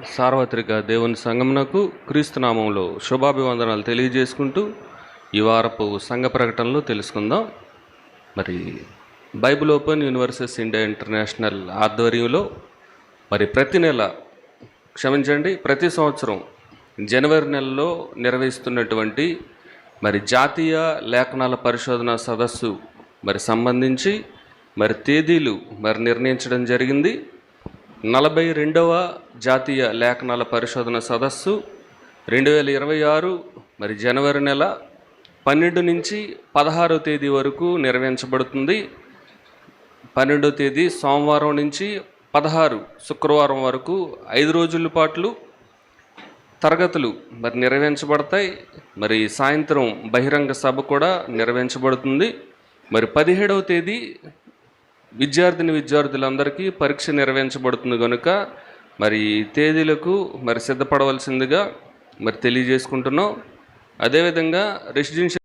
సార్వత్రిక దేవుని సంగమునకు క్రీస్తునామంలో శుభాభివందనాలు తెలియజేసుకుంటూ ఈ వారపు సంఘ ప్రకటనలు తెలుసుకుందాం. మరి Bible open universes India international ఆధ్వర్యంలో మరి ప్రతి నెల క్షమించండి ప్రతి సంవత్సరం జనవరి నెలలో నిర్వహిస్తున్నటువంటి మరి జాతీయ లేఖనాల పరిశోధన సదస్సు మరి సంబంధించి మరి తేదీలు మరి నిర్ణయించడం జరిగింది. నలభై రెండవ జాతీయ లేఖనాల పరిశోధన సదస్సు రెండు వేల ఇరవై ఆరు మరి జనవరి నెల పన్నెండు నుంచి పదహారో తేదీ వరకు నిర్వహించబడుతుంది. పన్నెండో తేదీ సోమవారం నుంచి పదహారు శుక్రవారం వరకు ఐదు రోజుల పాటు తరగతులు మరి నిర్వహించబడతాయి. మరి సాయంత్రం బహిరంగ సభ కూడా నిర్వహించబడుతుంది. మరి పదిహేడవ తేదీ విద్యార్థిని విద్యార్థులందరికీ పరీక్ష నిర్వహించబడుతుంది కనుక మరి తేదీలకు మరి సిద్ధపడవలసిందిగా మరి తెలియజేసుకుంటున్నాం. అదేవిధంగా రెసిడెన్షియల్